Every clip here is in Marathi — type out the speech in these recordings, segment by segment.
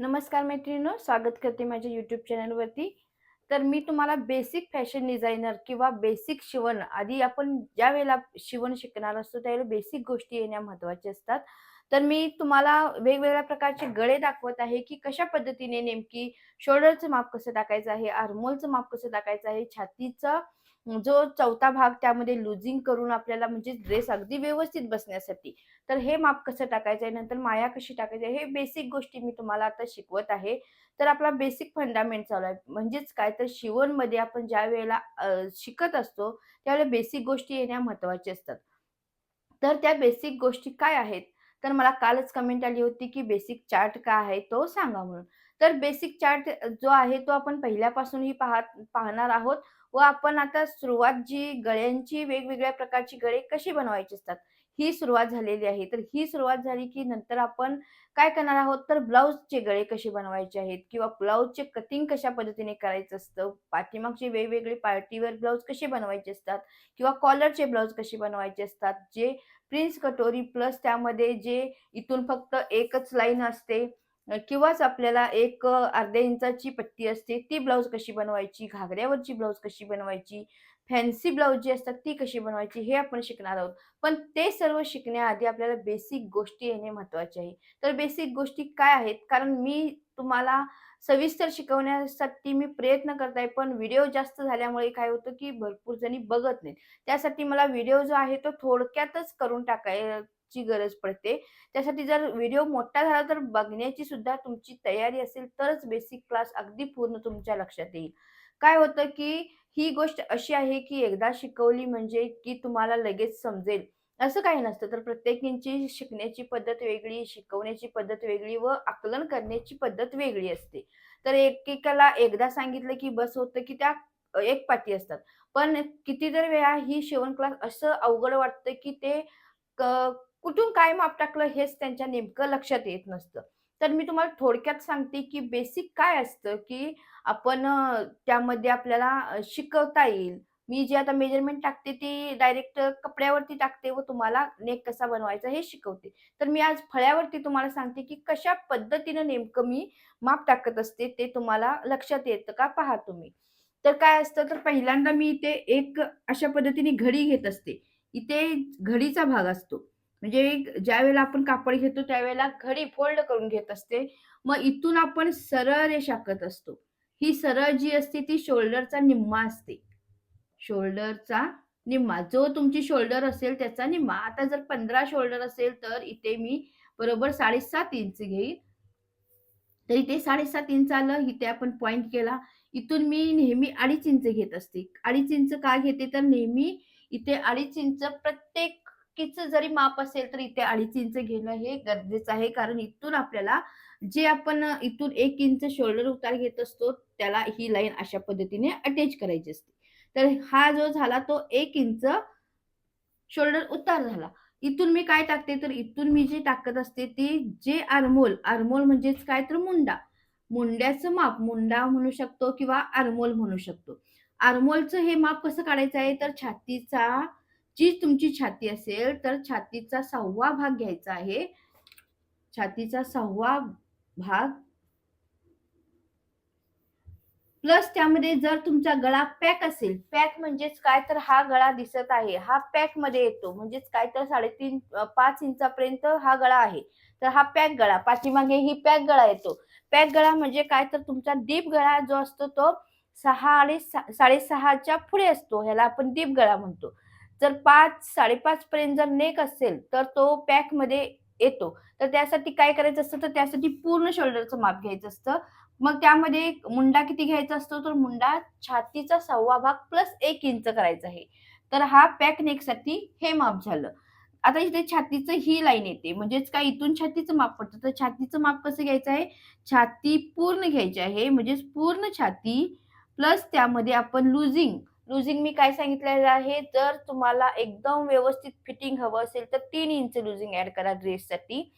नमस्कार मैत्रिणी स्वागत करते माझ्या यूट्यूब चॅनलवरती तर मी तुम्हाला बेसिक फॅशन डिझायनर किंवा बेसिक शिवण आधी आपण ज्या वेळेला शिवण शिकणार असतो त्यावेळेला बेसिक गोष्टी येण्या महत्त्वाच्या असतात. तर मी तुम्हाला वेगवेगळ्या प्रकारचे गळे दाखवत आहे की कशा पद्धतीने नेमकी शोल्डरचं माप कसं टाकायचं आहे आर्मोलचं माप कसं टाकायचं आहे छातीचं जो चौथा भाग त्यामध्ये लुझिंग करून आपल्याला म्हणजे ड्रेस अगदी व्यवस्थित बसण्यासाठी. तर हे माप कसं टाकायचं आहे? नंतर माया कशी टाकायची आहे? हे बेसिक गोष्टी मी तुम्हाला आता शिकवत आहे. तर आपला बेसिक फंडामेंट चालू आहे. म्हणजेच काय? तर शिवणमध्ये आपण ज्या वेळेला शिकत असतो त्यावेळेला बेसिक गोष्टी येण्या महत्त्वाच्या असतात. तर त्या बेसिक गोष्टी काय आहेत? तर मला कालच कमेंट आली होती की बेसिक चार्ट काय आहे तो सांगा म्हणून. तर बेसिक चार्ट जो आहे तो आपण पहिल्यापासूनही पाहत पाहणार आहोत. व आपण आता सुरुवात जी गळ्यांची वेगवेगळ्या प्रकारची गळे कशी बनवायची असतात ही सुरुवात झालेली आहे. तर ही सुरुवात झाली की नंतर आपण काय करणार आहोत? तर ब्लाऊजचे गळे कसे बनवायचे आहेत? किंवा ब्लाऊजचे कटिंग कशा पद्धतीने करायचं असतं? पाठीमागचे वेगवेगळे पार्टीवर ब्लाऊज कसे बनवायचे असतात? किंवा कॉलरचे ब्लाऊज कसे बनवायचे असतात? जे प्रिन्स कटोरी प्लस त्यामध्ये जे इथून फक्त एकच लाईन असते किंवाच आपल्याला एक अर्ध्या इंचाची पट्टी असते ती ब्लाऊज कशी बनवायची घागऱ्यावरची ब्लाऊज कशी बनवायची फॅन्सी ब्लाऊज जी असतात ती कशी बनवायची हे आपण शिकणार आहोत. पण ते सर्व शिकण्याआधी आपल्याला बेसिक गोष्टी येणे महत्त्वाचे आहे. तर बेसिक गोष्टी काय आहेत? कारण मी तुम्हाला सविस्तर शिकवण्यासाठी मी प्रयत्न करत आहे पण व्हिडिओ जास्त झाल्यामुळे काय होतं की भरपूर जणी बघत नाहीत. त्यासाठी मला व्हिडिओ जो आहे तो थोडक्यातच करून टाकाय ची गरज पडते. त्यासाठी जर व्हिडिओ मोठा झाला तर बघण्याची सुद्धा तुमची तयारी असेल तरच बेसिक क्लास अगदी पूर्ण तुमच्या लक्षात येईल. काय होतं की ही गोष्ट अशी आहे की एकदा शिकवली म्हणजे की तुम्हाला लगेच समजेल. असं काही नसतं तर प्रत्येकींची शिकण्याची पद्धत वेगळी शिकवण्याची पद्धत वेगळी व आकलन करण्याची पद्धत वेगळी असते. तर एकेकाला एकदा सांगितलं की बस होतं की त्या एक पाठी असतात. पण कितीतरी वेळा ही शिवण क्लास असं अवघड वाटतं की ते कुठून काय माप टाकलं हेच त्यांच्या नेमकं लक्षात येत नसतं. तर मी तुम्हाला थोडक्यात सांगते की बेसिक काय असतं की आपण त्यामध्ये आपल्याला शिकवता येईल. मी जे आता मेजरमेंट टाकते ती डायरेक्ट कपड्यावरती टाकते व तुम्हाला नेक कसा बनवायचा हे शिकवते. तर मी आज फळ्यावरती तुम्हाला सांगते की कशा पद्धतीनं नेमकं मी माप टाकत असते ते तुम्हाला लक्षात येतं का पहा तुम्ही. तर काय असतं तर पहिल्यांदा मी इथे एक अशा पद्धतीने घडी घेत असते. इथे घडीचा भाग असतो. म्हणजे ज्या वेळेला आपण कापड घेतो त्यावेळेला घडी फोल्ड करून घेत असते. मग इथून आपण सरळ रेष आखत असतो. ही सरळ जी असते ती शोल्डरचा निम्मा असते. शोल्डरचा निम्मा. जो तुमची शोल्डर असेल त्याचा निम्मा. आता जर पंधरा शोल्डर असेल तर इथे मी बरोबर साडेसात इंच घेईन. तर इथे साडेसात इंच आलं इथे आपण पॉईंट केला. इथून मी नेहमी अडीच इंच घेत असते. अडीच इंच का घेते? तर नेहमी इथे अडीच इंच प्रत्येक प्रत्येकीचं जरी माप असेल तर इथे अडीच इंच घेणं हे गरजेचं आहे. कारण इथून आपल्याला जे आपण इथून एक इंच शोल्डर उतार घेत असतो त्याला ही लाईन अशा पद्धतीने अटॅच करायची असते. तर हा जो झाला तो एक इंच शोल्डर उतार झाला. इथून मी काय टाकते? तर इथून मी जे टाकत असते ते जे आर्मोल आर्मोल म्हणजेच काय? तर मुंडा. मुंड्याचं माप मुंडा म्हणू शकतो किंवा आर्मोल म्हणू शकतो. आर्मोलचं हे माप कसं काढायचं आहे? तर छातीचा जी तुमची छाती असेल तर छातीचा सहावा भाग घ्यायचा आहे. छातीचा सहावा भाग. प्लस त्यामध्ये जर तुमचा गळा पॅक असेल पॅक म्हणजेच काय? तर हा गळा दिसत आहे. हा पॅकमध्ये येतो. म्हणजेच काय? तर साडेतीन पाच इंचापर्यंत हा गळा आहे. तर हा पॅक गळा. पाठीमागे ही पॅक गळा येतो. पॅक गळा म्हणजे काय? तर तुमचा दीप गळा जो असतो तो सहा आणि साडेसहाच्या पुढे असतो. ह्याला आपण दीप गळा म्हणतो. जर पाच साडेपाच पर्यंत जर नेक असेल तर तो पॅकमध्ये येतो. तर त्यासाठी काय करायचं असतं? तर त्यासाठी पूर्ण शोल्डरचं माप घ्यायचं असतं. मग त्यामध्ये एक मुंडा किती घ्यायचा असतो? तर मुंडा छातीचा सहावा भाग प्लस एक इंच करायचा आहे. तर हा पॅक नेकसाठी हे माप झालं. आता इथे छातीचं ही लाईन येते. म्हणजेच काय? इथून छातीचं माप पडतं. तर छातीचं माप कसं घ्यायचं आहे? छाती पूर्ण घ्यायची आहे. म्हणजेच पूर्ण छाती प्लस त्यामध्ये आपण लुझिंग लुझिंग मी काय सांगितलेलं आहे? जर तुम्हाला एकदम व्यवस्थित फिटिंग हवं असेल तर तीन इंच लुझिंग ऍड करा ड्रेससाठी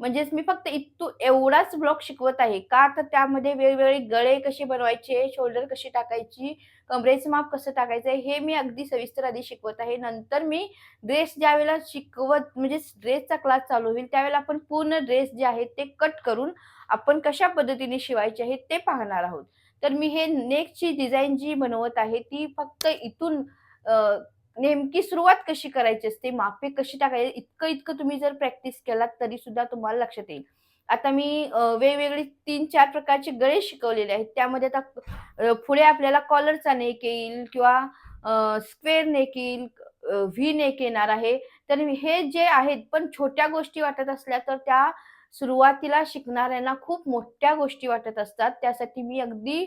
म्हणजेच मी फक्त इतू एवढाच ब्लॉक शिकवत आहे. का तर त्यामध्ये वेगवेगळे गळे कसे बनवायचे शोल्डर कशी टाकायची कमरेचं माप कसं टाकायचं आहे हे मी अगदी सविस्तर आधी शिकवत आहे. नंतर मी ड्रेस ज्या वेळेला शिकवत म्हणजे ड्रेसचा क्लास चालू होईल त्यावेळेला आपण पूर्ण ड्रेस जे आहेत ते कट करून आपण कशा पद्धतीने शिवायचे आहे ते पाहणार आहोत. तर मी हे नेकची डिझाईन जी बनवत आहे ती फक्त इथून नेमकी सुरुवात कशी करायची असते मापे कशी टाकायची इतकं इतकं तुम्ही जर प्रॅक्टिस केलात तरी सुद्धा तुम्हाला लक्षात येईल. आता मी वेगवेगळी वेगवेगळे तीन चार प्रकारचे गळे शिकवलेले आहेत. त्यामध्ये आता पुढे आपल्याला कॉलरचा नेक येईल किंवा स्क्वेअर नेक येईल व्ही नेक येणार आहे. तर हे जे आहेत पण छोट्या गोष्टी वाटत असल्या तर त्या सुरुवातीला शिकणाऱ्यांना खूप मोठ्या गोष्टी वाटत असतात. त्यासाठी मी अगदी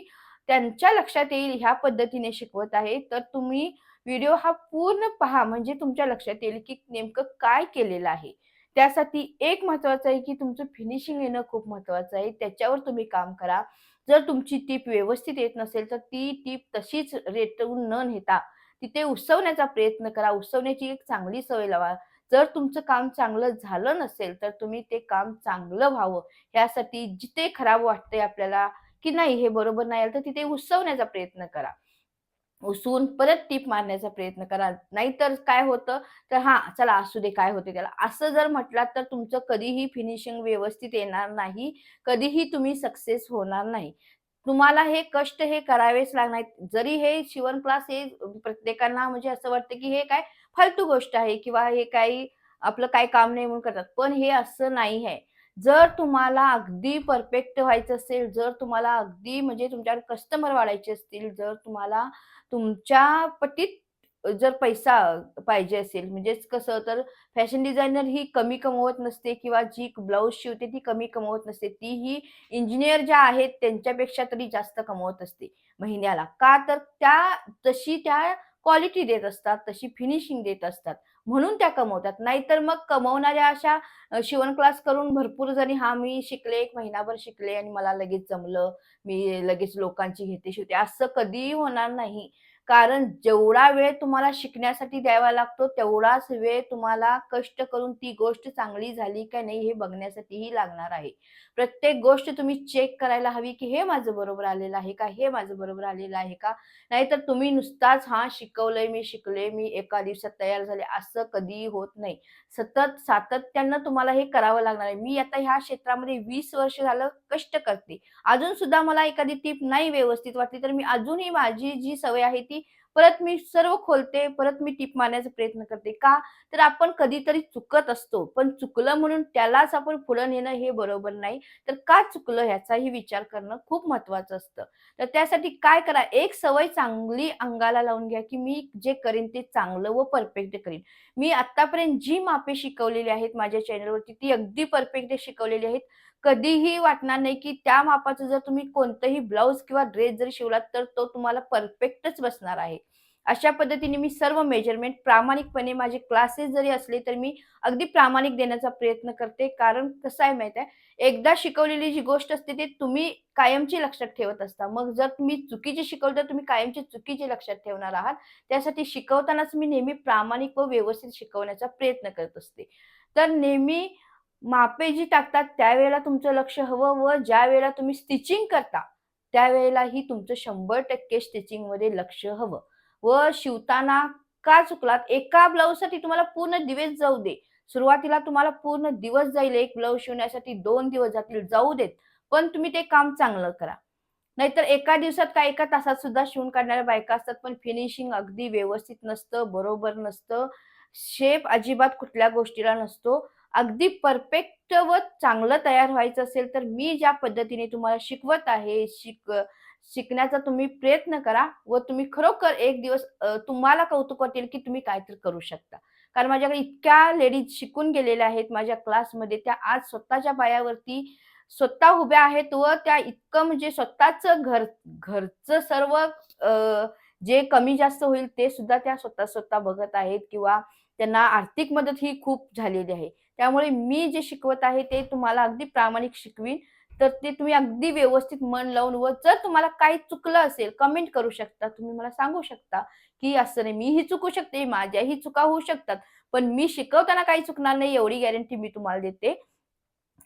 त्यांच्या लक्षात येईल ह्या पद्धतीने शिकवत आहे. तर तुम्ही व्हिडिओ हा पूर्ण पहा म्हणजे तुमच्या लक्षात येईल की नेमकं काय केलेलं आहे. त्यासाठी एक महत्वाचं आहे की तुमचं फिनिशिंग येणं खूप महत्वाचं आहे. त्याच्यावर तुम्ही काम करा. जर तुमची टीप व्यवस्थित येत नसेल तर ती टीप तशीच रेटवून न नेता तिथे उसवण्याचा प्रयत्न करा. उसवण्याची एक चांगली सवय लावा. जर तुमचं काम चांगलं झालं नसेल तर तुम्ही ते काम चांगलं व्हावं. यासाठी जिथे खराब वाटतंय आपल्याला की नाही हे बरोबर नाही आलं तर तिथे उसवण्याचा प्रयत्न करा. उसवून परत टीप मारण्याचा प्रयत्न करा. नाहीतर काय होतं? तर हा चला असू दे काय होते त्याला. असं जर म्हटलात तर तुमचं कधीही फिनिशिंग व्यवस्थित येणार नाही. कधीही तुम्ही सक्सेस होणार नाही. तुम्हाला हे कष्ट हे करावेच लागणार. जरी हे शिवण क्लास हे प्रत्येकांना म्हणजे असं वाटतं की हे काय फालतू गोष्ट आहे किंवा हे काही आपलं काय काम नाही म्हणून करतात. पण हे असं नाही आहे. जर तुम्हाला अगदी परफेक्ट व्हायचं असेल जर तुम्हाला अगदी म्हणजे तुमच्याकडे कस्टमर वाढायचे असतील जर तुम्हाला तुमच्या पटीत जर पैसा पाहिजे असेल म्हणजेच कसं तर फॅशन डिझायनर ही कमी कमवत नसते किंवा जी ब्लाऊज शिवते ती कमी कमवत नसते. ती ही इंजिनियर ज्या आहेत त्यांच्यापेक्षा तरी जास्त कमवत असते महिन्याला. का तर त्या तशी त्या क्वालिटी देत असतात तशी फिनिशिंग देत असतात. म्हणून त्या कमवतात. नाहीतर मग कमवणाऱ्या अशा शिवण क्लास करून भरपूर जणी हा मी शिकले एक महिनाभर शिकले आणि मला लगेच जमलं. मी लगेच लोकांची घेते शिवते असं कधीही होणार नाही. कारण जेवढा वेळ तुम्हाला शिकण्यासाठी द्यावा लागतो तेवढाच वेळ तुम्हाला कष्ट करून ती गोष्ट चांगली झाली का नाही हे बघण्यासाठीही लागणार आहे. प्रत्येक गोष्ट तुम्ही चेक करायला हवी की हे माझं बरोबर आलेलं आहे का हे माझं बरोबर आलेलं आहे का? नाहीतर तुम्ही नुसताच हा शिकवलंय मी शिकले मी एका दिवसात तयार झाले. असं कधीही होत नाही. सतत सातत्यानं तुम्हाला हे करावं लागणार आहे. मी आता ह्या क्षेत्रामध्ये वीस वर्ष झालं कष्ट करते. अजून सुद्धा मला एखादी टीप नाही व्यवस्थित वाटली तर मी अजूनही माझी जी सवय आहे ती परत मी सर्व खोलते परत मी टीप मारण्याचा प्रयत्न करते. का? तर आपण कधीतरी चुकत असतो पण चुकलं म्हणून त्यालाच आपण पुढे नेणं हे बरोबर नाही. तर का चुकलं ह्याचाही विचार करणं खूप महत्वाचं असतं. तर त्यासाठी काय करा एक सवय चांगली अंगाला लावून घ्या की मी जे करेन ते चांगलं व परफेक्ट करीन. मी आतापर्यंत जी मापे शिकवलेली आहेत माझ्या चॅनलवरती ती अगदी परफेक्ट शिकवलेली आहेत. कधीही वाटणार नाही की त्या मापाचं जर तुम्ही कोणतंही ब्लाऊज किंवा ड्रेस जर शिवलात तर तो तुम्हाला परफेक्टच बसणार आहे. अशा पद्धतीने मी सर्व मेजरमेंट प्रामाणिकपणे माझे क्लासेस जरी असले तर मी अगदी प्रामाणिक देण्याचा प्रयत्न करते. कारण कसं आहे माहीत आहे एकदा शिकवलेली जी गोष्ट असते ती तुम्ही कायमची लक्षात ठेवत असता. मग जर तुम्ही चुकीची शिकवलं तर तुम्ही कायमची चुकीची लक्षात ठेवणार आहात. त्यासाठी शिकवतानाच मी नेहमी प्रामाणिक व व्यवस्थित शिकवण्याचा प्रयत्न करत असते. तर नेहमी मापे जी टाकतात त्यावेळेला तुमचं लक्ष हवं व ज्या वेळेला तुम्ही स्टिचिंग करता त्यावेळेलाही तुमचं शंभर टक्के स्टिचिंगमध्ये लक्ष हवं. व शिवताना का चुकलात? एका ब्लाऊजसाठी तुम्हाला पूर्ण दिवस जाऊ दे. सुरुवातीला तुम्हाला पूर्ण दिवस जाईल एक ब्लाऊज शिवण्यासाठी दोन दिवस जातील जाऊ देत पण तुम्ही ते काम चांगलं करा. नाहीतर एका दिवसात काय एका तासात सुद्धा शिवून काढणाऱ्या बायका असतात पण फिनिशिंग अगदी व्यवस्थित नसतं बरोबर नसतं शेप अजिबात कुठल्या गोष्टीला नसतो. अगदी परफेक्ट व चांगलं तयार व्हायचं असेल तर मी ज्या पद्धतीने तुम्हाला शिकवत आहे शिक शिकण्याचा तुम्ही प्रयत्न करा व तुम्ही खरोखर एक दिवस तुम्हाला कौतुक वाटेल की तुम्ही काहीतरी करू शकता. कारण माझ्याकडे इतक्या लेडीज शिकून गेलेल्या आहेत माझ्या क्लासमध्ये त्या आज स्वतःच्या पायावरती स्वतः उभ्या आहेत व त्या इतकं म्हणजे स्वतःच घर घरचं सर्व जे कमी जास्त होईल ते सुद्धा त्या स्वतः स्वतः बघत आहेत किंवा त्यांना आर्थिक मदत ही खूप झालेली आहे. त्यामुळे मी जे शिकवत आहे ते तुम्हाला अगदी प्रामाणिक शिकवीन. तर ते तुम्ही अगदी व्यवस्थित मन लावून व जर तुम्हाला काही चुकलं असेल कमेंट करू शकता. तुम्ही मला सांगू शकता की असं नाही मीही चुकू शकते माझ्याही चुका होऊ शकतात. पण मी शिकवताना काही चुकणार नाही एवढी गॅरंटी मी तुम्हाला देते.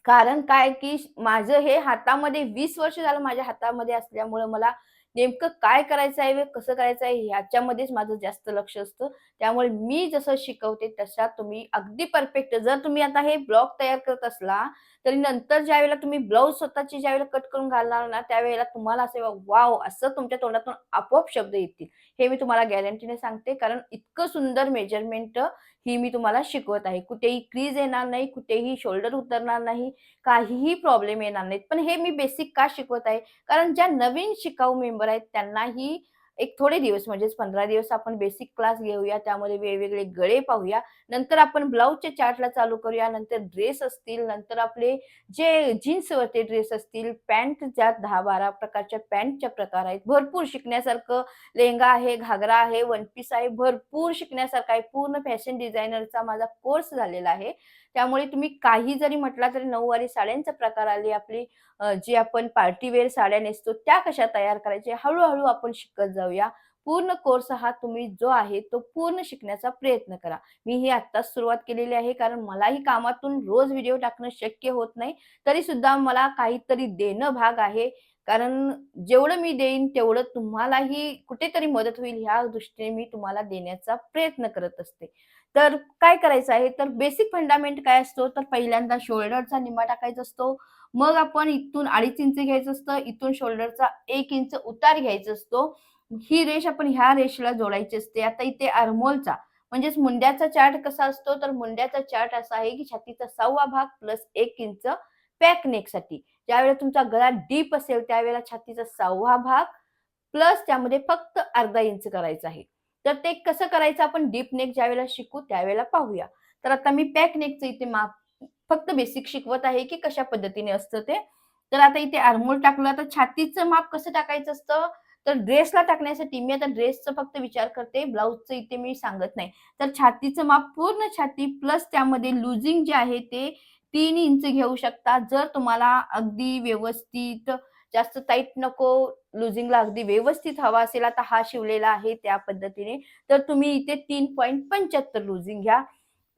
कारण काय की माझं हे हातामध्ये वीस वर्ष झालं माझ्या हातामध्ये असल्यामुळे मला नेमकं काय करायचं आहे व कसं करायचं आहे ह्याच्यामध्येच माझं जास्त लक्ष असतं. त्यामुळे मी जसं शिकवते तशा तुम्ही अगदी परफेक्ट जर तुम्ही आता हे ब्लॉग तयार करत असला तरी नंतर ज्या वेळेला तुम्ही ब्लाऊज स्वतःची ज्या वेळेला कट करून घालणार ना त्यावेळेला तुम्हाला असे वाव असं तुमच्या तोंडातून आपोआप शब्द येतील. हे मी तुम्हाला गॅरंटीने सांगते कारण इतकं सुंदर मेजरमेंट ही मी तुम्हाला शिकवत आहे. कुठेही क्रीज येणार नाही कुठेही शोल्डर उतरणार नाही काहीही प्रॉब्लेम येणार नाहीत. पण हे मी बेसिक का शिकवत आहे? कारण ज्या नवीन शिकाऊ मेंबर आहेत त्यांनाही एक थोडे दिवस म्हणजेच पंधरा दिवस आपण बेसिक क्लास घेऊया त्यामध्ये वेगवेगळे गळे पाहूया. नंतर आपण ब्लाऊजच्या चार्टला चालू करूया नंतर ड्रेस असतील नंतर आपले जे जीन्सवरचे ड्रेस असतील पॅन्ट ज्या दहा बारा प्रकारच्या पॅन्टच्या प्रकार आहेत भरपूर शिकण्यासारखं लेहंगा आहे घागरा आहे वन पीस आहे भरपूर शिकण्यासारखं आहे. पूर्ण फॅशन डिझायनरचा माझा कोर्स झालेला आहे. त्यामुळे तुम्ही काही जरी म्हटला तरी नऊवारी साड्यांचा प्रकार आले आपली जी आपण पार्टीवेअर साड्या नेसतो त्या कशा तयार करायच्या हळूहळू आपण शिकत जाऊया. पूर्ण कोर्स हा तुम्ही जो आहे तो पूर्ण शिकण्याचा प्रयत्न करा. मी ही आत्ताच सुरुवात केलेली आहे कारण मलाही कामातून रोज व्हिडिओ टाकणं शक्य होत नाही. तरी सुद्धा मला काहीतरी देणं भाग आहे. कारण जेवढं मी देईन तेवढं तुम्हालाही कुठेतरी मदत होईल ह्या दृष्टीने मी तुम्हाला देण्याचा प्रयत्न करत असते. तर काय करायचं आहे? तर बेसिक फंडामेंट काय असतो? तर पहिल्यांदा शोल्डरचा निमा टाकायचा असतो. मग आपण इथून अडीच इंच घ्यायचं असतं. इथून शोल्डरचा एक इंच उतार घ्यायचा असतो. ही रेष आपण ह्या रेषला जोडायची असते. आता इथे आरमोलचा म्हणजेच मुंड्याचा चार्ट कसा असतो? तर मुंड्याचा चार्ट असा आहे की छातीचा सहावा भाग प्लस एक इंच पॅक नेकसाठी ज्यावेळेला तुमचा गळा डीप असेल त्यावेळेला छातीचा सहावा भाग प्लस त्यामध्ये फक्त अर्धा इंच करायचा आहे. तर ते कसं करायचं आपण डीप नेक ज्यावेळेला शिकू त्यावेळेला पाहूया. तर आता मी पॅक नेकचं इथे माप फक्त बेसिक शिकवत आहे की कशा पद्धतीने असतं ते. तर आता इथे आरमोल टाकलं आता छातीचं माप कसं टाकायचं असतं? तर ड्रेसला टाकण्यासाठी मी आता ड्रेसचा फक्त विचार करते ब्लाऊजचं इथे मी सांगत नाही. तर छातीचं माप पूर्ण छाती प्लस त्यामध्ये लुझिंग जे आहे ते तीन इंच घेऊ शकता जर तुम्हाला अगदी व्यवस्थित जास्त टाईट नको लुझिंगला अगदी व्यवस्थित हवा असेल आता हा शिवलेला आहे त्या पद्धतीने तर तुम्ही इथे तीन पॉईंट पंच्याहत्तर लुझिंग घ्या.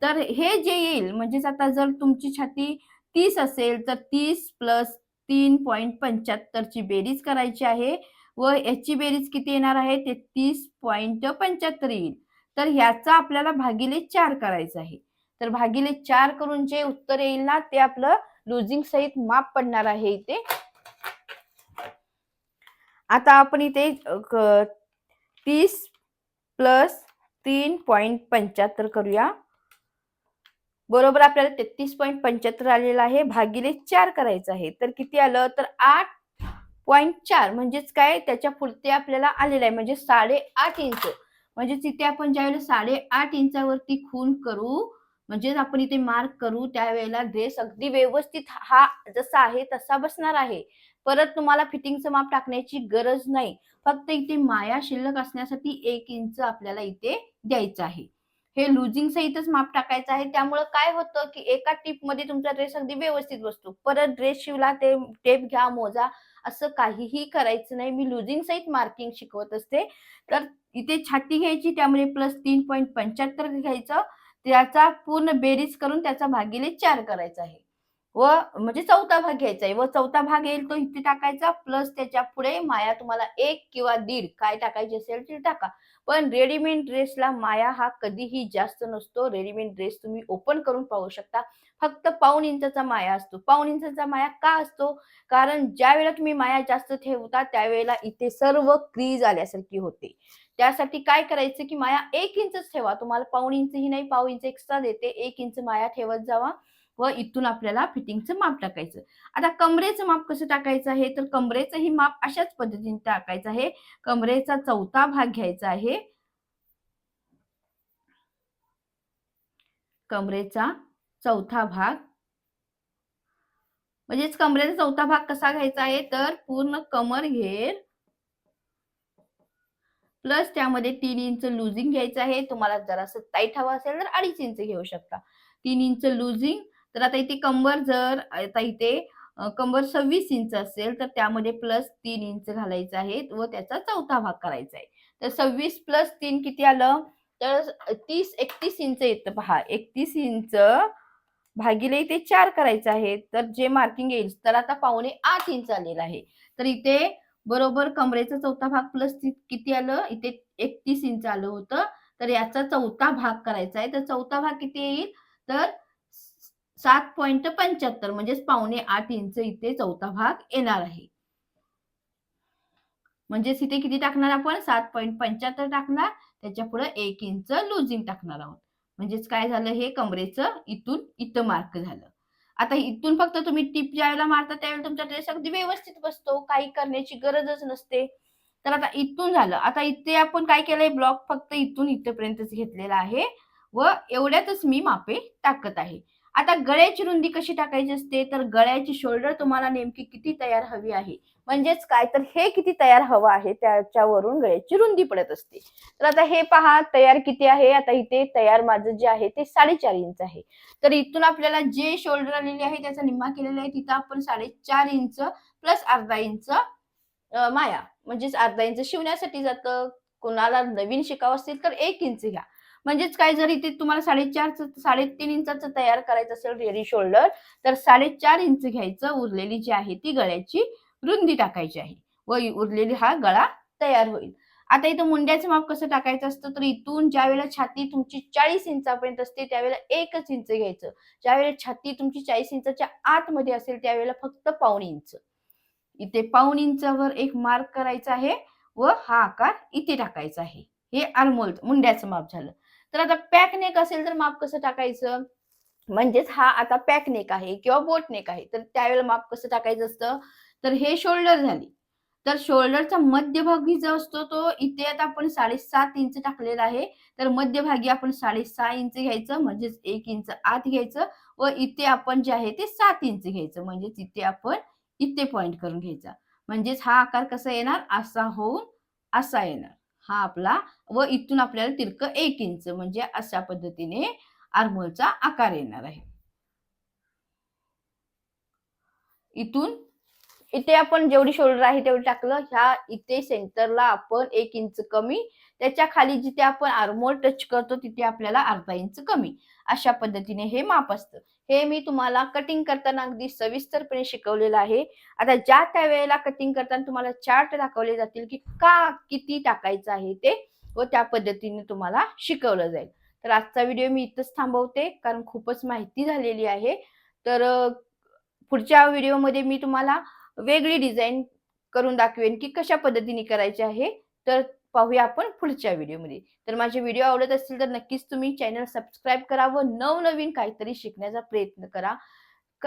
तर हे जे येईल म्हणजेच आता जर तुमची छाती तीस असेल तर तीस प्लस तीन पॉईंट पंच्याहत्तरची बेरीज करायची आहे व याची बेरीज किती येणार आहे? ते तीस पॉईंट पंच्याहत्तर येईल. तर ह्याचा आपल्याला भागिले चार करायचं आहे. तर भागिले चार करून जे उत्तर येईल ना ते आपलं लुझिंग सहित माप पडणार आहे इथे. आता आपण इथे तीस प्लस तीन पॉईंट पंच्याहत्तर करूया. बरोबर आपल्याला तेहतीस पॉईंट पंच्याहत्तर आलेलं आहे. भागिले चार करायचं आहे. तर किती आलं? तर आठ पॉईंट चार. म्हणजेच काय? त्याच्या पुढते आपल्याला आलेलं आहे. म्हणजे साडे आठ इंच. म्हणजे तिथे आपण ज्यावेळेला साडे आठ इंचावरती खून करू म्हणजेच आपण इथे मार्क करू त्यावेळेला ड्रेस अगदी व्यवस्थित हा जसा आहे तसा बसणार आहे. परत तुम्हाला फिटिंगचं माप टाकण्याची गरज नाही. फक्त इथे माया शिल्लक असण्यासाठी एक इंच आपल्याला इथे द्यायचं आहे. हे लुझिंग सहितच माप टाकायचं आहे. त्यामुळे काय होतं की एका टिपमध्ये तुमचा ड्रेस अगदी व्यवस्थित बसतो. परत ड्रेस शिवला ते टेप घ्या मोजा असं काहीही करायचं नाही. मी लुझिंग सहित मार्किंग शिकवत असते. तर इथे छाती घ्यायची त्यामुळे प्लस तीन पॉईंट पंच्याहत्तर घ्यायचं. त्याचा पूर्ण बेरीज करून त्याचा भागीले चार करायचा आहे. व म्हणजे चौथा भाग घ्यायचा आहे व चौथा भाग येईल तो इथे टाकायचा प्लस त्याच्या पुढे माया तुम्हाला एक किंवा दीड काय टाकायची असेल ते टाका. पण रेडीमेड ड्रेसला माया हा कधीही जास्त नसतो. रेडीमेड ड्रेस तुम्ही ओपन करून पाहू शकता. फक्त पाऊन इंचाचा माया असतो. पाऊन इंचाचा माया का असतो? कारण ज्या वेळेला तुम्ही माया जास्त ठेवता त्यावेळेला इथे सर्व क्रीज आल्यासारखी होते. त्यासाठी काय करायचं की माया एक इंचच ठेवा. तुम्हाला पाऊन इंच ही नाही पाऊ इंच एक्स्ट्रा देते. एक इंच माया ठेवत जावा. व इथून आपल्याला फिटिंगचं माप टाकायचं. आता कमरेचं माप कसं टाकायचं आहे? तर कमरेचंही माप अशाच पद्धतीने टाकायचं आहे. कमरेचा चौथा भाग घ्यायचा आहे. कमरेचा चौथा भाग. म्हणजेच कमरेचा चौथा भाग कसा घ्यायचा आहे? तर पूर्ण कमर घेर. प्लस त्यामध्ये तीन इंच लुझिंग घ्यायचं आहे. तुम्हाला जरासं टाईट हवं असेल तर अडीच इंच घेऊ शकता. तीन इंच लुझिंग तर आता इथे कंबर जर आता इथे कंबर सव्वीस इंच असेल तर त्यामध्ये प्लस तीन इंच घालायचं आहे व त्याचा चौथा भाग करायचा आहे. तर सव्वीस प्लस तीन किती आलं? तर तीस एकतीस इंच येतं पहा. एकतीस इंच भागिले इथे चार करायचं आहे. तर जे मार्किंग येईल तर आता पावणे आठ इंच आलेलं आहे. तर इथे बरोबर कमरेचा चौथा भाग प्लस किती आलं? इथे एकतीस इंच आलं होतं. तर याचा चौथा भाग करायचा आहे. तर चौथा भाग किती येईल? तर सात पॉइंट पंच्याहत्तर म्हणजेच पावणे आठ इंच इथे चौथा भाग येणार आहे. म्हणजेच इथे किती टाकणार आपण? सात पॉईंट पंच्याहत्तर टाकणार. त्याच्या पुढे एक इंच लुझिंग टाकणार आहोत. म्हणजेच काय झालं? हे कमरेचं इथून इथं मार्क झालं. आता इथून फक्त तुम्ही टिप ज्यावेळेला मारता त्यावेळेला तुमचा ड्रेस अगदी व्यवस्थित बसतो. काही करण्याची गरजच नसते. तर आता इथून झालं. आता इथे आपण काय केलंय? ब्लॉक फक्त इथून इथपर्यंतच घेतलेला आहे. व एवढ्यातच मी मापे टाकत आहे. आता गळ्याची रुंदी कशी टाकायची असते? तर गळ्याची शोल्डर तुम्हाला नेमकी किती तयार हवी आहे? म्हणजेच काय? तर हे किती तयार हवं आहे? त्याच्यावरून गळ्याची रुंदी पडत असते. तर आता हे पहा तयार किती आहे? आता इथे तयार माझं जे आहे ते साडेचार इंच आहे. तर इथून आपल्याला जे शोल्डर आलेले आहे त्याचा निम्मा केलेला आहे तिथं आपण साडेचार इंच प्लस अर्धा इंच माया. म्हणजेच अर्धा इंच शिवण्यासाठी जातं. कोणाला नवीन शिकावं असतील तर एक इंच घ्या. म्हणजेच काय जर इथे तुम्हाला साडेचार साडेतीन इंचाचं तयार करायचं असेल रेडी शोल्डर तर साडेचार इंच घ्यायचं उरलेली जी आहे ती गळ्याची रुंदी टाकायची आहे. व उरलेली हा गळा तयार होईल. आता इथं मुंड्याचं माप कसं टाकायचं असतं? तर इथून ज्या वेळेला छाती तुमची चाळीस इंचापर्यंत असते त्यावेळेला एकच इंच घ्यायचं. ज्यावेळेला छाती तुमची चाळीस इंचाच्या आतमध्ये असेल त्यावेळेला फक्त पाऊण इंच. इथे पाऊण इंचावर एक मार्क करायचा आहे व हा आकार इथे टाकायचा आहे. हे आरमोल मुंड्याचं माप झालं. तर आता पॅक नेक असेल तर माप कसं टाकायचं? म्हणजेच हा आता पॅक नेक आहे किंवा बोट नेक आहे तर त्यावेळेला माप कसं टाकायचं असतं? तर हे शोल्डर झाली. तर शोल्डरचा मध्यभागी जो असतो तो इथे आता आपण साडेसात इंच टाकलेला आहे. तर मध्यभागी आपण साडेसहा इंच घ्यायचं म्हणजेच एक इंच आत घ्यायचं व इथे आपण जे आहे ते सात इंच घ्यायचं म्हणजेच इथे आपण इथे पॉइंट करून घ्यायचा. म्हणजेच हा आकार कसा येणार? असा होऊन असा येणार. हा आपला व इथून आपल्याला तिरक एक इंच म्हणजे अशा पद्धतीने आरमोलचा आकार येणार आहे. इथून इथे आपण जेवढी शोल्डर आहे तेवढी टाकलं. ह्या इथे सेंटरला आपण एक इंच कमी त्याच्याखाली जिथे आपण आर्मोल टच करतो तिथे आपल्याला अर्धा इंच कमी. अशा पद्धतीने हे माप असतं. हे मी तुम्हाला कटिंग करताना अगदी सविस्तरपणे शिकवलेलं आहे. आता ज्या त्या वेळेला कटिंग करताना तुम्हाला चार्ट दाखवले जातील की का किती टाकायचं आहे ते व त्या पद्धतीने तुम्हाला शिकवलं जाईल. तर आजचा व्हिडिओ मी इथंच थांबवते कारण खूपच माहिती झालेली आहे. तर पुढच्या व्हिडिओमध्ये मी तुम्हाला वेगळी डिझाईन करून दाखवेन की कशा पद्धतीने करायचे आहे. तर पाहूया आपण पुढच्या व्हिडिओमध्ये. तर माझे व्हिडिओ आवडत असतील तर नक्कीच तुम्ही चॅनल सबस्क्राईब करा व नवनवीन काहीतरी शिकण्याचा प्रयत्न करा.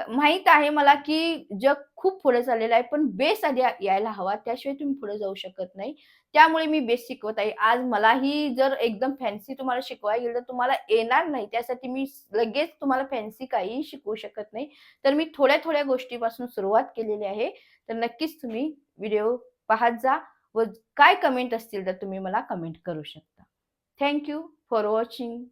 माहीत आहे मला की जग खूप पुढे चाललेलं आहे पण बेस आधी यायला हवा. त्याशिवाय तुम्ही पुढे जाऊ शकत नाही. त्यामुळे मी बेस शिकवत आहे. आज मलाही जर एकदम फॅन्सी तुम्हाला शिकवायला गेलं तर तुम्हाला येणार नाही. त्यासाठी मी लगेच तुम्हाला फॅन्सी काहीही शिकवू शकत नाही. तर मी थोड्या थोड्या गोष्टीपासून सुरुवात केलेली आहे. तर नक्कीच तुम्ही व्हिडिओ पाहत जा. व काय कमेंट असतील तर तुम्ही मला कमेंट करू शकता. Thank you for watching